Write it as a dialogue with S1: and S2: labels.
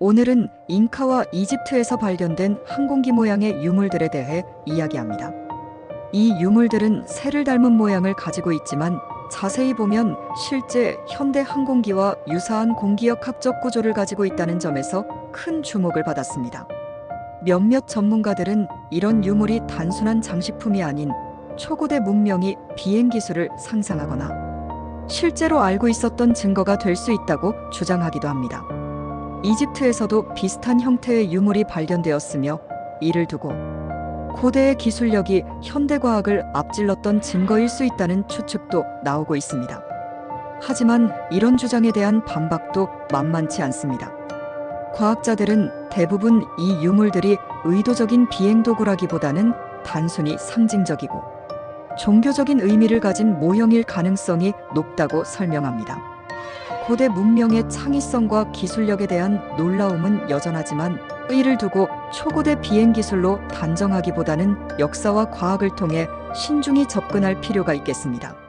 S1: 오늘은 잉카와 이집트에서 발견된 항공기 모양의 유물들에 대해 이야기합니다. 이 유물들은 새를 닮은 모양을 가지고 있지만 자세히 보면 실제 현대 항공기와 유사한 공기역 합적 구조를 가지고 있다는 점에서 큰 주목을 받았습니다. 몇몇 전문가들은 이런 유물이 단순한 장식품이 아닌 초고대 문명이 비행 기술을 상상하거나 실제로 알고 있었던 증거가 될 수 있다고 주장하기도 합니다. 이집트에서도 비슷한 형태의 유물이 발견되었으며 이를 두고 고대의 기술력이 현대 과학을 앞질렀던 증거일 수 있다는 추측도 나오고 있습니다. 하지만 이런 주장에 대한 반박도 만만치 않습니다. 과학자들은 대부분 이 유물들이 의도적인 비행 도구라기보다는 단순히 상징적이고 종교적인 의미를 가진 모형일 가능성이 높다고 설명합니다. 고대 문명의 창의성과 기술력에 대한 놀라움은 여전하지만 이를 두고 초고대 비행 기술로 단정하기보다는 역사와 과학을 통해 신중히 접근할 필요가 있겠습니다.